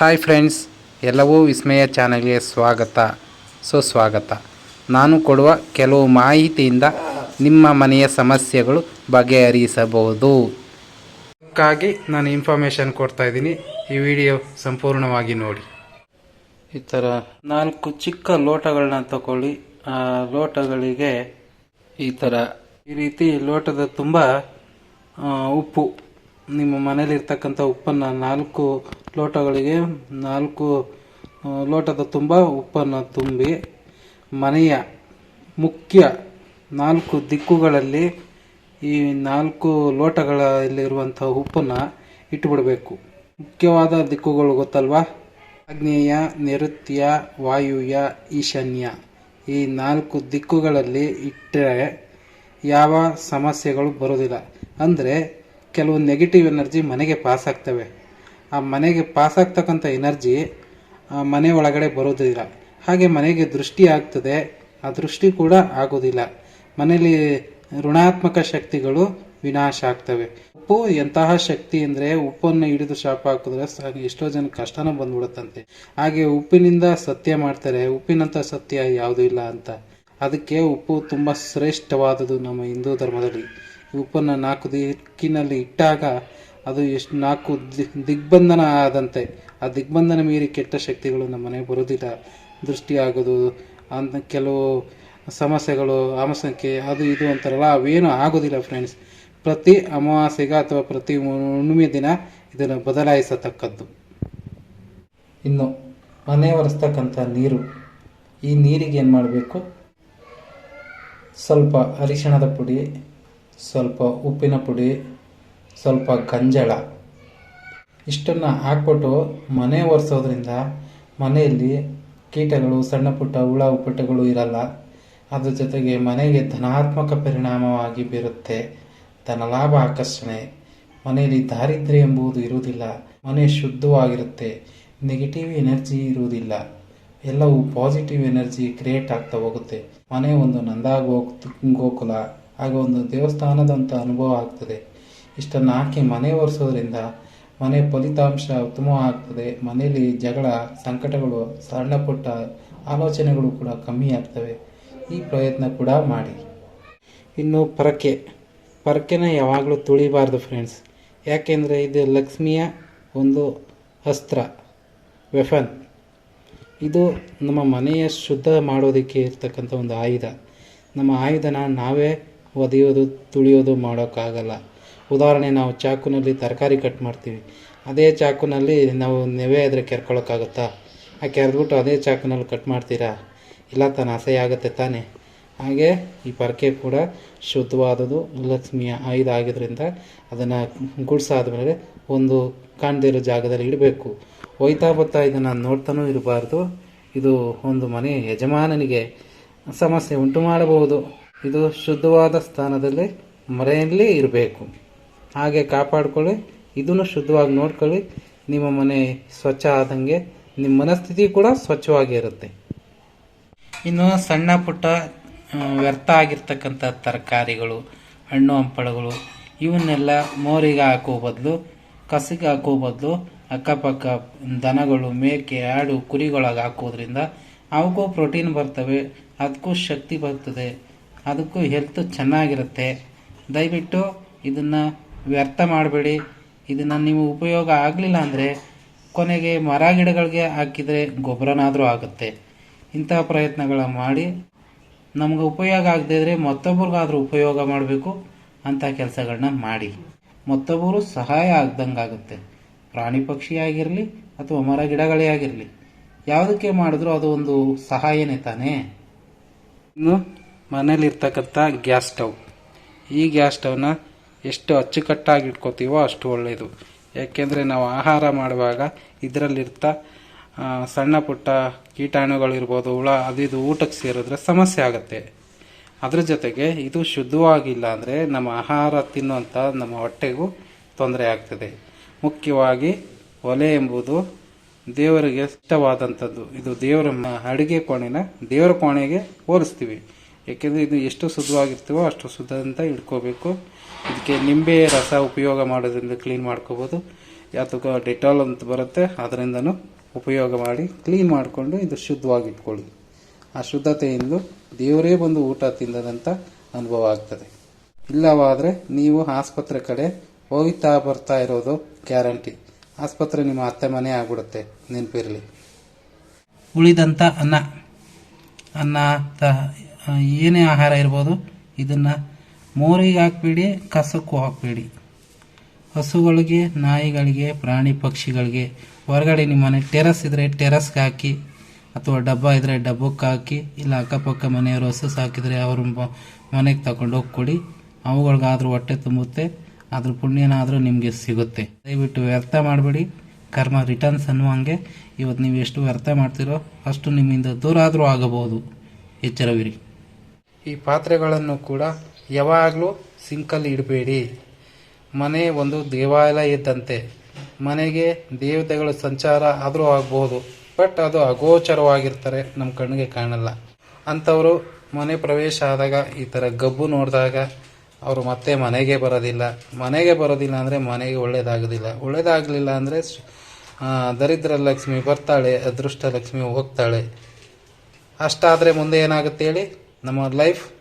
Hi friends ಎಲ್ಲವೂ ವಿಸ್ಮಯ ಚಾನಲ್ಗೆ ಸ್ವಾಗತ. ಸುಸ್ವಾಗತ ನಾನು ಕೊಡುವ ಕೆಲವು ಮಾಹಿತಿಯಿಂದ ನಿಮ್ಮ ಮನೆಯ ಸಮಸ್ಯೆಗಳು ಬಗೆಹರಿಸಬಹುದು. ಅದಕ್ಕಾಗಿ ನಾನು ಇನ್ಫಾರ್ಮೇಷನ್ ಕೊಡ್ತಾ ಇದ್ದೀನಿ. ಈ ವಿಡಿಯೋ ಸಂಪೂರ್ಣವಾಗಿ ನೋಡಿ. ಈ ಥರ ನಾಲ್ಕು ಚಿಕ್ಕ ಲೋಟಗಳನ್ನ ತಗೊಳ್ಳಿ ಆ ಲೋಟಗಳಿಗೆ ಈ ಥರ ಈ ರೀತಿ ಲೋಟದ ತುಂಬ ಉಪ್ಪು ನಿಮ್ಮ ಮನೇಲಿರ್ತಕ್ಕಂಥ ಉಪ್ಪನ್ನು ನಾಲ್ಕು ಲೋಟಗಳಿಗೆ ನಾಲ್ಕು ಲೋಟದ ತುಂಬ ಉಪ್ಪನ್ನು ತುಂಬಿ ಮನೆಯ ಮುಖ್ಯ ನಾಲ್ಕು ದಿಕ್ಕುಗಳಲ್ಲಿ ಈ ನಾಲ್ಕು ಲೋಟಗಳಲ್ಲಿರುವಂಥ ಉಪ್ಪನ್ನು ಇಟ್ಟುಬಿಡಬೇಕು. ಮುಖ್ಯವಾದ ದಿಕ್ಕುಗಳು ಗೊತ್ತಲ್ವಾ? ಆಗ್ನೇಯ, ನೈಋತ್ಯ, ವಾಯುವ್ಯ, ಈಶಾನ್ಯ. ಈ ನಾಲ್ಕು ದಿಕ್ಕುಗಳಲ್ಲಿ ಇಟ್ಟರೆ ಯಾವ ಸಮಸ್ಯೆಗಳು ಬರೋದಿಲ್ಲ ಅಂದರೆ ಕೆಲವು ನೆಗೆಟಿವ್ ಎನರ್ಜಿ ಮನೆಗೆ ಪಾಸ್ ಆಗ್ತವೆ. ಆ ಮನೆಗೆ ಪಾಸ್ ಆಗ್ತಕ್ಕಂಥ ಎನರ್ಜಿ ಮನೆ ಒಳಗಡೆ ಬರೋದಿಲ್ಲ ಹಾಗೆ ಮನೆಗೆ ದೃಷ್ಟಿ ಆಗ್ತದೆ, ಆ ದೃಷ್ಟಿ ಕೂಡ ಆಗೋದಿಲ್ಲ ಮನೆಯಲ್ಲಿ ಋಣಾತ್ಮಕ ಶಕ್ತಿಗಳು ವಿನಾಶ ಆಗ್ತವೆ. ಉಪ್ಪು ಎಂತಹ ಶಕ್ತಿ ಅಂದರೆ ಉಪ್ಪನ್ನು ಹಿಡಿದು ಶಾಪ ಹಾಕಿದ್ರೆ ಎಷ್ಟೋ ಜನ ಕಷ್ಟನೂ ಬಂದ್ಬಿಡುತ್ತಂತೆ. ಹಾಗೆ ಉಪ್ಪಿನಿಂದ ಸತ್ಯ ಮಾಡ್ತಾರೆ, ಉಪ್ಪಿನಂಥ ಸತ್ಯ ಯಾವುದೂ ಇಲ್ಲ ಅಂತ. ಅದಕ್ಕೆ ಉಪ್ಪು ತುಂಬ ಶ್ರೇಷ್ಠವಾದುದು ನಮ್ಮ ಹಿಂದೂ ಧರ್ಮದಲ್ಲಿ. ಉಪ್ಪನ್ನು ನಾಲ್ಕು ದಿಕ್ಕಿನಲ್ಲಿ ಇಟ್ಟಾಗ ಅದು ಎಷ್ಟು ನಾಲ್ಕು ದಿಗ್ಬಂಧನ ಆದಂತೆ. ಆ ದಿಗ್ಬಂಧನ ಮೀರಿ ಕೆಟ್ಟ ಶಕ್ತಿಗಳು ನಮ್ಮ ಮನೆಗೆ ಬರೋದಿಲ್ಲ ದೃಷ್ಟಿ ಆಗೋದು ಅಂತ ಕೆಲವು ಸಮಸ್ಯೆಗಳು, ಆಮಸಂಖ್ಯೆ, ಅದು ಇದು ಅಂತಾರಲ್ಲ, ಅವೇನು ಆಗೋದಿಲ್ಲ ಫ್ರೆಂಡ್ಸ್ ಪ್ರತಿ ಅಮಾವಾಸ್ಯೆಗೆ ಅಥವಾ ಪ್ರತಿ ಹುಣ್ಣಿಮೆ ದಿನ ಇದನ್ನು ಬದಲಾಯಿಸತಕ್ಕದ್ದು. ಇನ್ನು, ಮನೆ ಒರೆಸ್ತಕ್ಕಂಥ ನೀರು. ಈ ನೀರಿಗೆ ಏನು ಮಾಡಬೇಕು? ಸ್ವಲ್ಪ ಅರಿಶಿಣದ ಪುಡಿ ಸ್ವಲ್ಪ ಉಪ್ಪಿನ ಪುಡಿ, ಸ್ವಲ್ಪ ಗಂಜಳ. ಇಷ್ಟನ್ನು ಹಾಕ್ಬಿಟ್ಟು ಮನೆ ಒರೆಸೋದ್ರಿಂದ ಮನೆಯಲ್ಲಿ ಕೀಟಗಳು, ಸಣ್ಣ ಪುಟ್ಟ ಹುಳ ಉಪ್ಪಟಗಳು ಇರಲ್ಲ. ಅದ್ರ ಜೊತೆಗೆ ಮನೆಗೆ ಧನಾತ್ಮಕ ಪರಿಣಾಮವಾಗಿ ಬೀರುತ್ತೆ. ಧನಲಾಭ ಆಕರ್ಷಣೆ. ಮನೆಯಲ್ಲಿ ದಾರಿದ್ರ್ಯ ಎಂಬುದು ಇರುವುದಿಲ್ಲ. ಮನೆ ಶುದ್ಧವಾಗಿರುತ್ತೆ. ನೆಗೆಟಿವ್ ಎನರ್ಜಿ ಇರುವುದಿಲ್ಲ. ಎಲ್ಲವೂ ಪಾಸಿಟಿವ್ ಎನರ್ಜಿ ಕ್ರಿಯೇಟ್ ಆಗ್ತಾ ಹೋಗುತ್ತೆ. ಮನೆ ಒಂದು ನಂದಾಗೋ ಗೋಕುಲ. ಆಗ ಒಂದು ದೇವಸ್ಥಾನದಂಥ ಅನುಭವ ಆಗ್ತದೆ. ಇಷ್ಟನ್ನು ಹಾಕಿ ಮನೆ ಒರೆಸೋದ್ರಿಂದ ಮನೆ ಫಲಿತಾಂಶ ಉತ್ತಮವಾಗ್ತದೆ. ಮನೆಯಲ್ಲಿ ಜಗಳ, ಸಂಕಟಗಳು ಸಣ್ಣ ಪುಟ್ಟ ಆಲೋಚನೆಗಳು ಕೂಡ ಕಮ್ಮಿ ಆಗ್ತವೆ. ಈ ಪ್ರಯತ್ನ ಕೂಡ ಮಾಡಿ. ಇನ್ನು ಪರಕೆ. ಪರಕೆನ ಯಾವಾಗಲೂ ತುಳಿಬಾರ್ದು ಫ್ರೆಂಡ್ಸ್ ಯಾಕೆಂದರೆ ಇದು ಲಕ್ಷ್ಮಿಯ ಒಂದು ಅಸ್ತ್ರ ವೆಫನ್ ಇದು ನಮ್ಮ ಮನೆಯ ಶುದ್ಧ ಮಾಡೋದಕ್ಕೆ ಇರ್ತಕ್ಕಂಥ ಒಂದು ಆಯುಧ. ನಮ್ಮ ಆಯುಧನ ನಾವೇ ಒದೆಯೋದು, ತುಳಿಯೋದು ಮಾಡೋಕ್ಕಾಗಲ್ಲ. ಉದಾಹರಣೆ, ನಾವು ಚಾಕುನಲ್ಲಿ ತರಕಾರಿ ಕಟ್ ಮಾಡ್ತೀವಿ. ಅದೇ ಚಾಕುನಲ್ಲಿ ನಾವು ನೆವೆ ಆದರೆ ಕೆರ್ಕೊಳ್ಳೋಕ್ಕಾಗುತ್ತಾ ಆ ಕೆರೆದ್ಬಿಟ್ಟು ಅದೇ ಚಾಕುನಲ್ಲಿ ಕಟ್ ಮಾಡ್ತೀರಾ? ಇಲ್ಲ, ತಾನು ಅಸಹ್ಯ ಆಗುತ್ತೆ ತಾನೇ? ಹಾಗೆ ಈ ಪರಕೆ ಕೂಡ ಶುದ್ಧವಾದದ್ದು ಲಕ್ಷ್ಮಿಯ ಆಯುಧ ಆಗಿದ್ದರಿಂದ ಅದನ್ನು ಗುಡ್ಸಾದ್ಮೇಲೆ ಒಂದು ಕಾಣದೇ ಇರೋ ಜಾಗದಲ್ಲಿ ಇಡಬೇಕು. ಹೋಯ್ತಾ ಬರ್ತಾ ಇದನ್ನು ನೋಡ್ತಾನೂ ಇರಬಾರ್ದು. ಇದು ಒಂದು ಮನೆಯ ಯಜಮಾನನಿಗೆ ಸಮಸ್ಯೆ ಉಂಟು ಮಾಡಬಹುದು. ಇದು ಶುದ್ಧವಾದ ಸ್ಥಾನದಲ್ಲಿ ಮನೆಯಲ್ಲೇ ಇರಬೇಕು. ಹಾಗೆ ಕಾಪಾಡ್ಕೊಳ್ಳಿ. ಇದನ್ನು ಶುದ್ಧವಾಗಿ ನೋಡ್ಕೊಳ್ಳಿ. ನಿಮ್ಮ ಮನೆ ಸ್ವಚ್ಛ ಆದಂಗೆ, ನಿಮ್ಮ ಮನಸ್ಥಿತಿ ಕೂಡ ಸ್ವಚ್ಛವಾಗಿ ಇರುತ್ತೆ. ಇನ್ನು ಸಣ್ಣ ಪುಟ್ಟ ವ್ಯರ್ಥ ಆಗಿರ್ತಕ್ಕಂಥ ತರಕಾರಿಗಳು, ಹಣ್ಣು ಹಂಪಳಗಳು ಇವನ್ನೆಲ್ಲ ಮೋರಿಗೆ ಹಾಕೋ ಬದಲು, ಕಸಿಗೆ ಹಾಕೋ ಬದಲು, ಅಕ್ಕಪಕ್ಕ ದನಗಳು, ಮೇಕೆ, ಆಡು, ಕುರಿಗಳಿಗೆ ಹಾಕೋದ್ರಿಂದ ಅವಕ್ಕೂ ಪ್ರೋಟೀನ್ ಬರ್ತವೆ, ಅದಕ್ಕೂ ಶಕ್ತಿ ಬರ್ತದೆ. ಅದಕ್ಕೂ ಹೆಲ್ತ್ ಚೆನ್ನಾಗಿರುತ್ತೆ. ದಯವಿಟ್ಟು ಇದನ್ನು ವ್ಯರ್ಥ ಮಾಡಬೇಡಿ. ಇದನ್ನು ನೀವು ಉಪಯೋಗ ಆಗಲಿಲ್ಲ ಅಂದರೆ ಕೊನೆಗೆ ಮರ ಗಿಡಗಳಿಗೆ ಹಾಕಿದರೆ ಗೊಬ್ಬರನಾದರೂ ಆಗುತ್ತೆ. ಇಂತಹ ಪ್ರಯತ್ನಗಳ ಮಾಡಿ. ನಮ್ಗೆ ಉಪಯೋಗ ಆಗದೇ ಇದ್ದರೆ ಮತ್ತೊಬ್ಬರಿಗಾದರೂ ಉಪಯೋಗ ಮಾಡಬೇಕು ಅಂತ ಕೆಲಸಗಳನ್ನ ಮಾಡಿ. ಮತ್ತೊಬ್ಬರು ಸಹಾಯ ಆಗ್ದಂಗೆ ಆಗುತ್ತೆ. ಪ್ರಾಣಿ ಪಕ್ಷಿ ಆಗಿರಲಿ ಅಥವಾ ಮರ ಗಿಡಗಳೇ ಆಗಿರಲಿ. ಯಾವುದಕ್ಕೆ ಮಾಡಿದ್ರೂ ಅದು ಒಂದು ಸಹಾಯನೇ ತಾನೇ? ಇನ್ನು ಮನೇಲಿರ್ತಕ್ಕಂಥ ಗ್ಯಾಸ್ ಸ್ಟವ್. ಈ ಗ್ಯಾಸ್ ಸ್ಟವ್ನ ಎಷ್ಟು ಅಚ್ಚುಕಟ್ಟಾಗಿ ಇಟ್ಕೋತೀವೋ ಅಷ್ಟು ಒಳ್ಳೆಯದು ಯಾಕೆಂದರೆ ನಾವು ಆಹಾರ ಮಾಡುವಾಗ ಇದರಲ್ಲಿರ್ತ ಸಣ್ಣ ಪುಟ್ಟ ಕೀಟಾಣುಗಳಿರ್ಬೋದು, ಹುಳ, ಅದು ಇದು ಊಟಕ್ಕೆ ಸೇರಿದ್ರೆ ಸಮಸ್ಯೆ ಆಗುತ್ತೆ. ಅದ್ರ ಜೊತೆಗೆ ಇದು ಶುದ್ಧವಾಗಿಲ್ಲ ಅಂದರೆ ನಮ್ಮ ಆಹಾರ ತಿನ್ನುವಂಥ ನಮ್ಮ ಹೊಟ್ಟೆಗೂ ತೊಂದರೆ ಆಗ್ತದೆ. ಮುಖ್ಯವಾಗಿ ಒಲೆ ಎಂಬುದು ದೇವರಿಗೆ ಇಷ್ಟವಾದಂಥದ್ದು. ಇದು ದೇವರ ಅಡುಗೆ ಕೋಣೆನ ದೇವರ ಕೋಣೆಗೆ ಹೋಲಿಸ್ತೀವಿ. ಯಾಕೆಂದರೆ ಇದು ಎಷ್ಟು ಶುದ್ಧವಾಗಿರ್ತೀವೋ ಅಷ್ಟು ಶುದ್ಧ ಅಂತ ಇಟ್ಕೋಬೇಕು ಇದಕ್ಕೆ ನಿಂಬೆ ರಸ ಉಪಯೋಗ ಮಾಡೋದ್ರಿಂದ ಕ್ಲೀನ್ ಮಾಡ್ಕೋಬೋದು. ಯಾತಕ ಡೆಟಾಲ್ ಅಂತ ಬರುತ್ತೆ, ಅದರಿಂದನೂ ಉಪಯೋಗ ಮಾಡಿ ಕ್ಲೀನ್ ಮಾಡಿಕೊಂಡು ಇದು ಶುದ್ಧವಾಗಿ ಇಟ್ಕೊಳ್ಳಿ ಆ ಶುದ್ಧತೆಯಿಂದ ದೇವರೇ ಬಂದು ಊಟ ತಿಂದದಂತ ಅನುಭವ ಆಗ್ತದೆ. ಇಲ್ಲವಾದರೆ ನೀವು ಆಸ್ಪತ್ರೆ ಕಡೆ ಹೋಗ್ತಾ ಬರ್ತಾ ಇರೋದು ಗ್ಯಾರಂಟಿ. ಆಸ್ಪತ್ರೆ ನಿಮ್ಮ ಅತ್ತೆ ಮನೆ ಆಗ್ಬಿಡುತ್ತೆ, ನೆನಪಿರಲಿ. ಉಳಿದಂಥ ಅನ್ನ. ಅನ್ನ ಏನೇ ಆಹಾರ ಇರ್ಬೋದು, ಇದನ್ನು ಮೋರಿಗೆ ಹಾಕ್ಬೇಡಿ, ಕಸಕ್ಕೂ ಹಾಕಬೇಡಿ. ಹಸುಗಳಿಗೆ, ನಾಯಿಗಳಿಗೆ, ಪ್ರಾಣಿ ಪಕ್ಷಿಗಳಿಗೆ, ಹೊರಗಡೆ ನಿಮ್ಮ ಮನೆ ಟೆರಸ್ ಇದ್ದರೆ ಟೆರಸ್ಗೆ ಹಾಕಿ, ಅಥವಾ ಡಬ್ಬ ಇದ್ದರೆ ಡಬ್ಬಕ್ಕೆ ಹಾಕಿ, ಇಲ್ಲ ಅಕ್ಕಪಕ್ಕ ಮನೆಯವರು ಹಸು ಸಾಕಿದರೆ ಅವ್ರ ಮನೆಗೆ ತಗೊಂಡು ಹೋಗ್ಕೊಡಿ. ಅವುಗಳಿಗಾದ್ರೂ ಹೊಟ್ಟೆ ತುಂಬುತ್ತೆ ಅದ್ರ ಪುಣ್ಯನಾದರೂ ನಿಮಗೆ ಸಿಗುತ್ತೆ. ದಯವಿಟ್ಟು ವ್ಯರ್ಥ ಮಾಡಬೇಡಿ. ಕರ್ಮ ರಿಟರ್ನ್ಸ್ ಅನ್ನುವಂಗೆ ಇವತ್ತು ನೀವು ಎಷ್ಟು ವ್ಯರ್ಥ ಮಾಡ್ತೀರೋ ಅಷ್ಟು ನಿಮ್ಮಿಂದ ದೂರ ಆದರೂ ಆಗಬಹುದು. ಎಚ್ಚರವಿರಿ. ಈ ಪಾತ್ರೆಗಳನ್ನು ಕೂಡ ಯಾವಾಗಲೂ ಸಿಂಕಲ್ಲಿ ಇಡಬೇಡಿ. ಮನೆ ಒಂದು ದೇವಾಲಯ ಇದ್ದಂತೆ ಮನೆಗೆ ದೇವತೆಗಳ ಸಂಚಾರ ಆದರೂ ಆಗ್ಬೋದು, ಬಟ್ ಅದು ಅಗೋಚರವಾಗಿರ್ತಾರೆ ನಮ್ಮ ಕಣ್ಣಿಗೆ ಕಾಣಲ್ಲ. ಅಂಥವರು ಮನೆ ಪ್ರವೇಶ ಆದಾಗ ಈ ಥರ ಗಬ್ಬು ನೋಡಿದಾಗ ಅವರು ಮತ್ತೆ ಮನೆಗೆ ಬರೋದಿಲ್ಲ. ಮನೆಗೆ ಬರೋದಿಲ್ಲ ಅಂದರೆ ಮನೆಗೆ ಒಳ್ಳೆಯದಾಗೋದಿಲ್ಲ ಒಳ್ಳೇದಾಗಲಿಲ್ಲ ಅಂದರೆ ದರಿದ್ರ ಲಕ್ಷ್ಮಿ ಬರ್ತಾಳೆ, ಅದೃಷ್ಟ ಲಕ್ಷ್ಮಿ ಹೋಗ್ತಾಳೆ. ಅಷ್ಟಾದರೆ ಮುಂದೆ ಏನಾಗುತ್ತೆ ಹೇಳಿ? ನಮ್ಮ ಲೈಫ್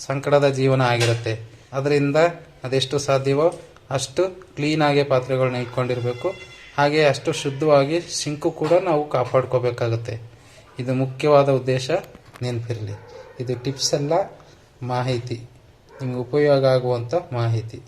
ಸಂಕಟದ ಜೀವನ ಆಗಿರುತ್ತೆ. ಅದರಿಂದ ಅದೆಷ್ಟು ಸಾಧ್ಯವೋ ಅಷ್ಟು ಕ್ಲೀನಾಗಿ ಪಾತ್ರೆಗಳನ್ನ ಇಟ್ಕೊಂಡಿರಬೇಕು. ಹಾಗೆ ಅಷ್ಟು ಶುದ್ಧವಾಗಿ ಸಿಂಕು ಕೂಡ ನಾವು ಕಾಪಾಡ್ಕೋಬೇಕಾಗುತ್ತೆ. ಇದು ಮುಖ್ಯವಾದ ಉದ್ದೇಶ ನೆನಪಿರಲಿ. ಇದು ಟಿಪ್ಸ್ ಎಲ್ಲ ಮಾಹಿತಿ. ನಿಮಗೆ ಉಪಯೋಗ ಆಗುವಂಥ ಮಾಹಿತಿ.